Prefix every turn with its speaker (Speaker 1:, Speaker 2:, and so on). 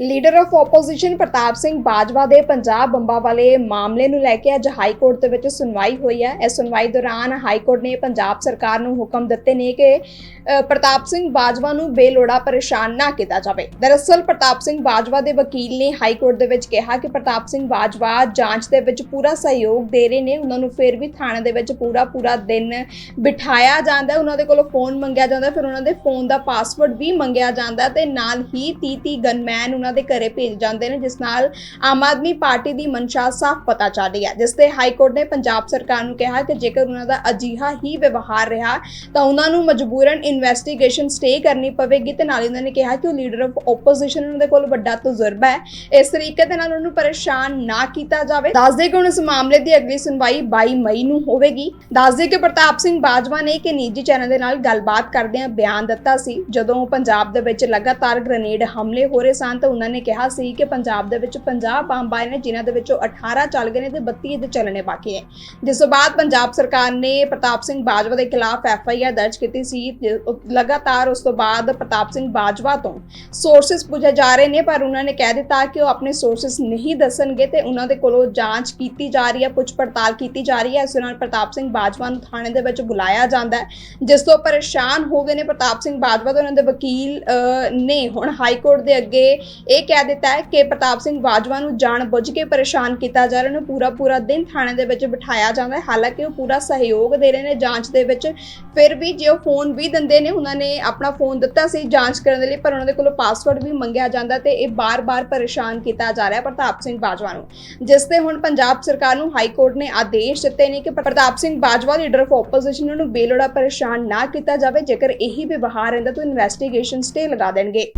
Speaker 1: Leader of opposition Pratap Singh Bajwa ਦੇ ਪੰਜਾਬ ਬੰਬਾਂ ਵਾਲੇ ਮਾਮਲੇ ਨੂੰ ਲੈ ਕੇ ਅੱਜ ਹਾਈ ਕੋਰਟ ਦੇ ਵਿੱਚ ਸੁਣਵਾਈ ਹੋਈ ਹੈ। ਇਸ ਸੁਣਵਾਈ ਦੌਰਾਨ ਹਾਈ ਕੋਰਟ ਨੇ ਪੰਜਾਬ ਸਰਕਾਰ ਨੂੰ ਹੁਕਮ ਦਿੱਤੇ ਨੇ ਕਿ ਪ੍ਰਤਾਪ ਸਿੰਘ ਬਾਜਵਾ ਨੂੰ ਬੇਲੋੜਾ ਪਰੇਸ਼ਾਨ ਨਾ ਕੀਤਾ ਜਾਵੇ। ਦਰਅਸਲ ਪ੍ਰਤਾਪ ਸਿੰਘ ਬਾਜਵਾ ਦੇ ਵਕੀਲ ਨੇ ਹਾਈ ਕੋਰਟ ਦੇ ਵਿੱਚ ਕਿਹਾ ਕਿ ਪ੍ਰਤਾਪ ਸਿੰਘ ਬਾਜਵਾ ਜਾਂਚ ਦੇ ਵਿੱਚ ਪੂਰਾ ਸਹਿਯੋਗ ਦੇ ਰਹੇ ਨੇ। ਉਹਨਾਂ ਨੂੰ ਫਿਰ ਵੀ ਥਾਣੇ ਦੇ ਵਿੱਚ ਪੂਰਾ ਪੂਰਾ ਦਿਨ ਬਿਠਾਇਆ ਜਾਂਦਾ ਉਹਨਾਂ ਦੇ ਕੋਲੋਂ ਫੋਨ ਮੰਗਿਆ ਜਾਂਦਾ ਫਿਰ ਉਹਨਾਂ ਦੇ ਫੋਨ ਦਾ ਪਾਸਵਰਡ ਵੀ ਮੰਗਿਆ ਜਾਂਦਾ ਹੈ ਤੇ ਨਾਲ ਹੀ 30 30 ਗਨਮੈਨ ਉਹਨਾਂ ਦੇ ਘਰੇ ਭੇਜ ਜਾਂਦੇ ਨੇ, ਜਿਸ ਨਾਲ ਆਮ ਆਦਮੀ ਪਾਰਟੀ ਦੀ ਮਨਸ਼ਾ ਸਾਫ਼ ਪਤਾ ਚੱਲ ਹੈ। ਜਿਸ ਤੇ ਹਾਈ ਕੋਰਟ ਨੇ ਪੰਜਾਬ ਸਰਕਾਰ ਨੂੰ ਕਿਹਾ ਕਿ ਜੇਕਰ ਉਹਨਾਂ ਦਾ ਅਜੀਹਾ ਹੀ ਵਿਵਹਾਰ ਰਿਹਾ, ਤਾਂ ਉਹਨਾਂ ਨੂੰ ਮਜਬੂਰਨ ਇਨਵੈਸਟੀਗੇਸ਼ਨ ਸਟੇ ਕਰਨੀ ਪਵੇਗੀ ਤੇ ਨਾਲ ਉਹਨਾਂ ਨੇ ਕਿਹਾ ਕਿ ਉਹ ਲੀਡਰ ਆਫ ਆਪੋਜੀਸ਼ਨ ਉਹਨਾਂ ਦੇ ਕੋਲ ਵੱਡਾ ਤਜਰਬਾ ਹੈ। ਇਸ ਤਰੀਕੇ ਦੇ ਨਾਲ ਉਹਨਾਂ ਪਰੇਸ਼ਾਨ ਨਾ ਕੀਤਾ ਜਾਵੇ। ਦੱਸਦੇ ਕਿ ਹੁਣ ਇਸ ਮਾਮਲੇ ਦੀ ਅਗਲੀ ਸੁਣਵਾਈ 22 ਮਈ ਨੂੰ ਹੋਵੇਗੀ। ਦੱਸ ਦੇ ਕਿ ਪ੍ਰਤਾਪ ਸਿੰਘ ਬਾਜਵਾ ਨੇ ਇੱਕ ਨਿੱਜੀ ਚੈਨਲ ਦੇ ਨਾਲ ਗੱਲਬਾਤ ਕਰਦਿਆਂ ਬਿਆਨ ਦਿੱਤਾ ਸੀ। ਜਦੋਂ ਪੰਜਾਬ ਦੇ ਵਿੱਚ ਲਗਾਤਾਰ ਗ੍ਰਨੇਡ ਹਮਲੇ ਹੋ ਰਹੇ ਸਨ, ਤਾਂ ਉਹਨਾਂ ਨੇ ਕਿਹਾ ਸੀ ਕਿ ਪੰਜਾਬ ਦੇ ਵਿੱਚ 50 ਬੰਬ ਆਏ ਨੇ ਜਿਨ੍ਹਾਂ ਦੇ ਵਿੱਚੋਂ 18 ਚੱਲ ਗਏ ਨੇ ਤੇ 32 ਇਹਦੇ ਚੱਲਣੇ ਬਾਕੀ ਹੈ। ਜਿਸ ਤੋਂ ਬਾਅਦ ਪੰਜਾਬ ਸਰਕਾਰ ਨੇ ਪ੍ਰਤਾਪ ਸਿੰਘ ਬਾਜਵਾ ਦੇ ਖਿਲਾਫ ਐਫ ਆਈ ਆਰ ਦਰਜ ਕੀਤੀ ਸੀ। ਲਗਾਤਾਰ ਉਸ ਤੋਂ ਬਾਅਦ ਪ੍ਰਤਾਪ ਸਿੰਘ ਬਾਜਵਾ ਤੋਂ ਸੋਰਸਸ ਪੁੱਛੇ ਜਾ ਰਹੇ ਨੇ ਪਰ ਉਹਨਾਂ ਨੇ ਕਹਿ ਦਿੱਤਾ ਕਿ ਉਹ ਆਪਣੇ ਸੋਰਸਸ ਨਹੀਂ ਦੱਸਣਗੇ ਤੇ ਉਹਨਾਂ ਦੇ ਕੋਲੋਂ ਜਾਂਚ ਕੀਤੀ ਜਾ ਰਹੀ ਹੈ ਪੁੱਛ ਪੜਤਾਲ ਕੀਤੀ ਜਾ ਰਹੀ ਹੈ। ਇਸ ਨਾਲ ਪ੍ਰਤਾਪ ਸਿੰਘ ਬਾਜਵਾ ਨੂੰ ਥਾਣੇ ਦੇ ਵਿੱਚ ਬੁਲਾਇਆ ਜਾਂਦਾ ਹੈ। ਜਿਸ ਤੋਂ ਪਰੇਸ਼ਾਨ ਹੋ ਗਏ ਨੇ ਪ੍ਰਤਾਪ ਸਿੰਘ ਬਾਜਵਾ ਤੇ ਉਹਨਾਂ ਦੇ ਵਕੀਲ ਅਹ, ਨੇ ਹੁਣ ਹਾਈ ਕੋਰਟ ਦੇ ਅੱਗੇ ਇਹ ਕਹਿ ਦਿੱਤਾ ਹੈ ਕਿ ਪ੍ਰਤਾਪ ਸਿੰਘ ਬਾਜਵਾ ਨੂੰ ਜਾਣ ਬੁੱਝ ਕੇ ਪਰੇਸ਼ਾਨ ਕੀਤਾ ਜਾ ਰਿਹਾ ਉਹਨੂੰ ਪੂਰਾ ਪੂਰਾ ਦਿਨ ਥਾਣੇ ਦੇ ਵਿੱਚ ਬਿਠਾਇਆ ਜਾਂਦਾ ਹੈ। ਹਾਲਾਂਕਿ ਉਹ ਪੂਰਾ ਸਹਿਯੋਗ ਦੇ ਰਹੇ ਨੇ ਜਾਂਚ ਦੇ ਵਿੱਚ। ਫਿਰ ਵੀ ਜੇ ਉਹ ਫੋਨ ਵੀ ਦਿੰਦੇ ਨੇ, ਉਹਨਾਂ ਨੇ ਆਪਣਾ ਫੋਨ ਦਿੱਤਾ ਸੀ ਜਾਂਚ ਕਰਨ ਦੇ ਲਈ, ਪਰ ਉਹਨਾਂ ਦੇ ਕੋਲੋਂ ਪਾਸਵਰਡ ਵੀ ਮੰਗਿਆ ਜਾਂਦਾ ਤੇ ਇਹ ਬਾਰ-ਬਾਰ ਪਰੇਸ਼ਾਨ ਕੀਤਾ ਜਾ ਰਿਹਾ ਪ੍ਰਤਾਪ ਸਿੰਘ ਬਾਜਵਾ ਨੂੰ। ਜਿਸ ਤੇ ਹੁਣ ਪੰਜਾਬ ਸਰਕਾਰ ਨੂੰ ਹਾਈ ਕੋਰਟ ਨੇ ਆਦੇਸ਼ ਦਿੱਤੇ ਨੇ ਕਿ Pratap Singh Bajwa leader of opposition ਨੂੰ ਬੇਲੋੜਾ ਪਰੇਸ਼ਾਨ ਨਾ ਕੀਤਾ ਜਾਵੇ। ਜੇਕਰ ਇਹੀ ਵਿਵਹਾਰ ਰਹਿੰਦਾ ਤਾਂ ਇਨਵੈਸਟੀਗੇਸ਼ਨ ਸਟੇ ਲਗਾ ਦੇਣਗੇ।